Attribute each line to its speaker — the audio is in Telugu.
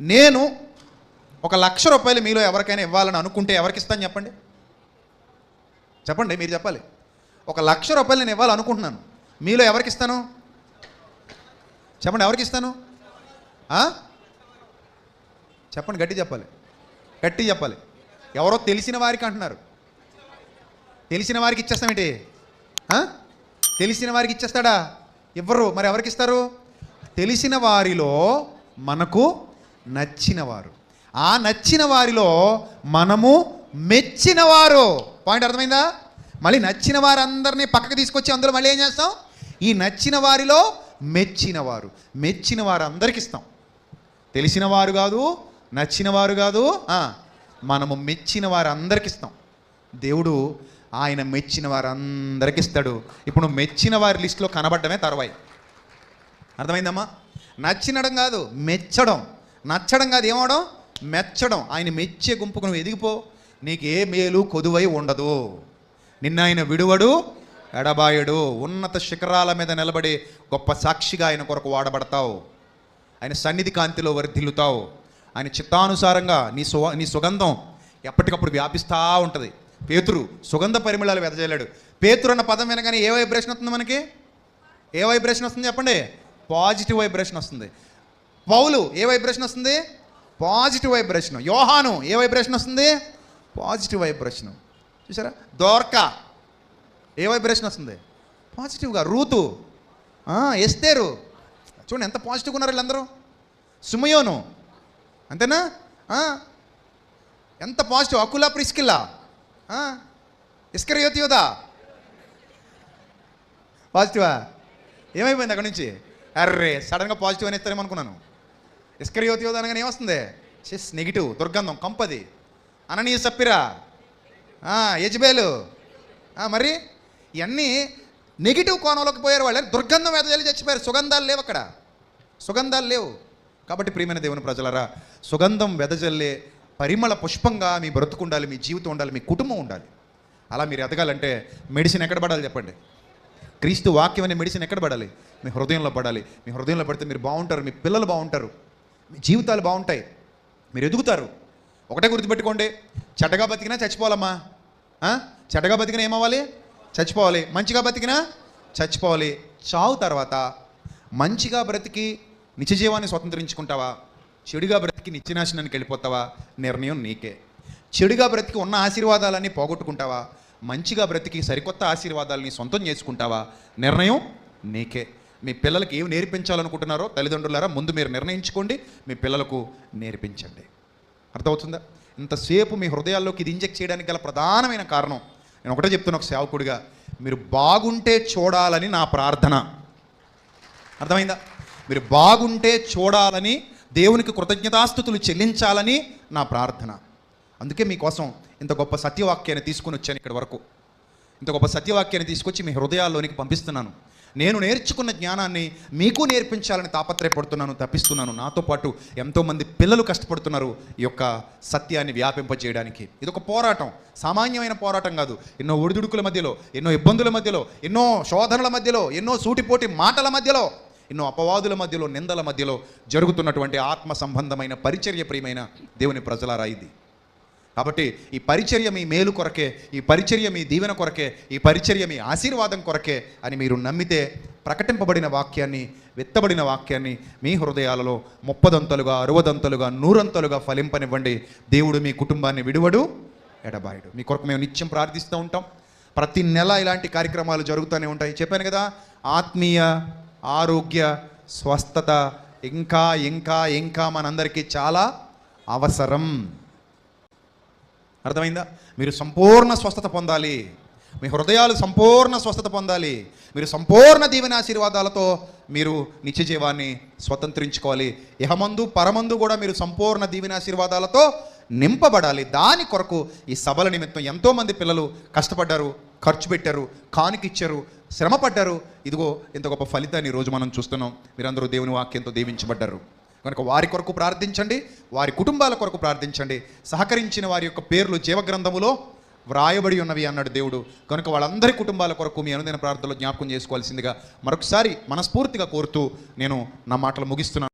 Speaker 1: నేను ఒక లక్ష రూపాయలు మీలో ఎవరికైనా ఇవ్వాలని అనుకుంటే ఎవరికి ఇస్తాను చెప్పండి? చెప్పండి మీరు చెప్పాలి. ఒక లక్ష రూపాయలు నేను ఇవ్వాలనుకుంటున్నాను మీలో ఎవరికి ఇస్తాను? చెప్పండి ఎవరికి ఇస్తాను? చెప్పండి గట్టి చెప్పాలి. గట్టి చెప్పాలి. ఎవరో తెలిసిన వారికి అంటున్నారు. తెలిసిన వారికి ఇచ్చేస్తామేంటి తెలిసిన వారికి ఇచ్చేస్తాడా? ఇవ్వరు. మరి ఎవరికి ఇస్తారు? తెలిసిన వారిలో మనకు నచ్చిన వారు ఆ నచ్చిన వారిలో మనము మెచ్చిన వారు పాయింట్ అర్థమైందా? మళ్ళీ నచ్చిన వారందరినీ పక్కకు తీసుకొచ్చి అందులో మళ్ళీ ఏం చేస్తాం? ఈ నచ్చిన వారిలో మెచ్చిన వారు మెచ్చిన వారందరికి ఇస్తాం. తెలిసిన వారు కాదు నచ్చిన వారు కాదు మనము మెచ్చిన వారందరికి ఇస్తాం. దేవుడు ఆయన మెచ్చిన వారందరికి ఇస్తాడు. ఇప్పుడు మెచ్చిన వారి లిస్టులో కనబడమే తర్వాయి. అర్థమైందమ్మా? నచ్చినడం కాదు మెచ్చడం. నచ్చడం కాదు ఏమవడం? మెచ్చడం. ఆయన మెచ్చే గుంపుకు నువ్వు ఎదిగిపో. నీకు ఏ మేలు కొదువై ఉండదు. నిన్న ఆయన విడువడు ఎడబాయడు. ఉన్నత శిఖరాల మీద నిలబడి గొప్ప సాక్షిగా ఆయన కొరకు వాడబడతావు. ఆయన సన్నిధి కాంతిలో వర్ధిల్లుతావు. ఆయన చిత్తానుసారంగా నీ సు నీ సుగంధం ఎప్పటికప్పుడు వ్యాపిస్తూ ఉంటుంది. పేతురు సుగంధ పరిమళాలు వెదజల్లాడు. పేతురు అన్న పదం వినగానే ఏ వైబ్రేషన్ వస్తుంది మనకి? ఏ వైబ్రేషన్ వస్తుంది చెప్పండి? పాజిటివ్ వైబ్రేషన్ వస్తుంది. పౌలు ఏ వైబ్రేషన్ వస్తుంది? Positive vibration. యోహాను ఏ వైబ్రేషన్ వస్తుంది? Positive vibration. చూసారా దోర్కా ఏ వైబ్రేషన్ వస్తుంది? పాజిటివ్గా. Ruth Esther. చూడండి ఎంత పాజిటివ్గా ఉన్నారు వీళ్ళందరూ. సుమయోను అంతేనా? ఎంత పాజిటివ్? అకులా ప్రిస్కిల్లా ఇస్కర్ యోదా పాజిటివా? ఏమైపోయింది అక్కడి నుంచి? అర్రే సడన్గా పాజిటివ్ అని ఇస్తారేమో అనుకున్నాను ఇస్కరియోతి యోధ అనగానే ఏమొస్తుంది? చెస్ నెగిటివ్ దుర్గంధం కంపది. అననీయ సప్పిరా? యజ్బేలు. మరి? ఇవన్నీ నెగిటివ్ కోణంలోకి పోయారు వాళ్ళు దుర్గంధం వెదజల్లి చచ్చిపోయారు. సుగంధాలు లేవు అక్కడ. సుగంధాలు లేవు. కాబట్టి ప్రియమైన దేవుని ప్రజలరా సుగంధం వెదజల్లే పరిమళ పుష్పంగా మీ బ్రతుకు ఉండాలి మీ జీవితం ఉండాలి మీ కుటుంబం ఉండాలి. అలా మీరు ఎదగాలంటే మెడిసిన్ ఎక్కడ పడాలి చెప్పండి? క్రీస్తు వాక్యం అనే మెడిసిన్ ఎక్కడ పడాలి? మీ హృదయంలో పడాలి. మీ హృదయంలో పడితే మీరు బాగుంటారు మీ పిల్లలు బాగుంటారు. మీ జీవితాలు బాగుంటాయి. మీరు ఎదుగుతారు. ఒకటే గుర్తుపెట్టుకోండి. చెడ్డగా బతికినా చచ్చిపోవాలమ్మా. చెడ్డగా బతికినా ఏమవ్వాలి? చచ్చిపోవాలి. మంచిగా బతికినా చచ్చిపోవాలి. చావు తర్వాత మంచిగా బ్రతికి నిత్య జీవాన్ని స్వతంత్రించుకుంటావా? చెడుగా బ్రతికి నిత్యనాశనానికి వెళ్ళిపోతావా? నిర్ణయం నీకే. చెడుగా బ్రతికి ఉన్న ఆశీర్వాదాలన్నీ పోగొట్టుకుంటావా? మంచిగా బ్రతికి సరికొత్త ఆశీర్వాదాలని సొంతం చేసుకుంటావా? నిర్ణయం నీకే. మీ పిల్లలకి ఏమి నేర్పించాలనుకుంటున్నారో తల్లిదండ్రులారా ముందు మీరు నిర్ణయించుకోండి మీ పిల్లలకు నేర్పించండి. అర్థమవుతుందా? ఇంతసేపు మీ హృదయాల్లోకి ఇది ఇంజెక్ట్ చేయడానికి గల ప్రధానమైన కారణం నేను ఒకటే చెప్తున్నా ఒక సేవకుడిగా మీరు బాగుంటే చూడాలని నా ప్రార్థన. అర్థమైందా? మీరు బాగుంటే చూడాలని దేవునికి కృతజ్ఞతాస్థుతులు చెల్లించాలని నా ప్రార్థన. అందుకే మీకోసం ఇంత గొప్ప సత్యవాక్యాన్ని తీసుకుని వచ్చాను ఇక్కడ వరకు. ఇంత గొప్ప సత్యవాక్యాన్ని తీసుకొచ్చి మీ హృదయాల్లోనికి పంపిస్తున్నాను. నేను నేర్చుకున్న జ్ఞానాన్ని మీకు నేర్పించాలని తాపత్రయపడుతున్నాను తప్పిస్తున్నాను. నాతో పాటు ఎంతోమంది పిల్లలు కష్టపడుతున్నారు ఈ యొక్క సత్యాన్ని వ్యాపింపజేయడానికి. ఇది ఒక పోరాటం. సామాన్యమైన పోరాటం కాదు. ఎన్నో ఒడిదుడుకుల మధ్యలో ఎన్నో ఇబ్బందుల మధ్యలో ఎన్నో శోధనల మధ్యలో ఎన్నో సూటిపోటి మాటల మధ్యలో ఎన్నో అపవాదుల మధ్యలో నిందల మధ్యలో జరుగుతున్నటువంటి ఆత్మ సంబంధమైన పరిచర్య ప్రియమైన దేవుని ప్రజలారా ఇది. కాబట్టి ఈ పరిచర్య మీ మేలు కొరకే ఈ పరిచర్య మీ దీవెన కొరకే ఈ పరిచర్య మీ ఆశీర్వాదం కొరకే అని మీరు నమ్మితే ప్రకటింపబడిన వాక్యాన్ని విత్తబడిన వాక్యాన్ని మీ హృదయాలలో ముప్పదంతలుగా అరవదంతలుగా నూరంతలుగా ఫలింపనివ్వండి. దేవుడు మీ కుటుంబాన్ని విడువడు ఎడబాయుడు. మీ కొరకు మేము నిత్యం ప్రార్థిస్తూ ఉంటాం. ప్రతి నెల ఇలాంటి కార్యక్రమాలు జరుగుతూనే ఉంటాయి. చెప్పాను కదా ఆత్మీయ ఆరోగ్య స్వస్థత ఇంకా ఇంకా ఇంకా మనందరికీ చాలా అవసరం. అర్థమైందా? మీరు సంపూర్ణ స్వస్థత పొందాలి. మీ హృదయాలు సంపూర్ణ స్వస్థత పొందాలి. మీరు సంపూర్ణ దీవెన ఆశీర్వాదాలతో మీరు నిత్య జీవాన్ని స్వతంత్రించుకోవాలి. ఇహమందు పరమందు కూడా మీరు సంపూర్ణ దీవెన ఆశీర్వాదాలతో నింపబడాలి. దాని కొరకు ఈ సభల నిమిత్తం ఎంతోమంది పిల్లలు కష్టపడ్డారు ఖర్చు పెట్టారు కానుకిచ్చారు శ్రమపడ్డారు. ఇదిగో ఇంత గొప్ప ఫలితాన్ని ఈరోజు మనం చూస్తున్నాం. మీరందరూ దేవుని వాక్యంతో దీవించబడ్డారు. కనుక వారి కొరకు ప్రార్థించండి వారి కుటుంబాల కొరకు ప్రార్థించండి. సహకరించిన వారి యొక్క పేర్లు జీవగ్రంథములో వ్రాయబడి ఉన్నవి అన్నాడు దేవుడు. కనుక వాళ్ళందరి కుటుంబాల కొరకు మీ అనుదిన ప్రార్థనలో జ్ఞాపకం చేసుకోవాల్సిందిగా మరొకసారి మనస్ఫూర్తిగా కోరుతూ నేను నా మాటలు ముగిస్తున్నాను.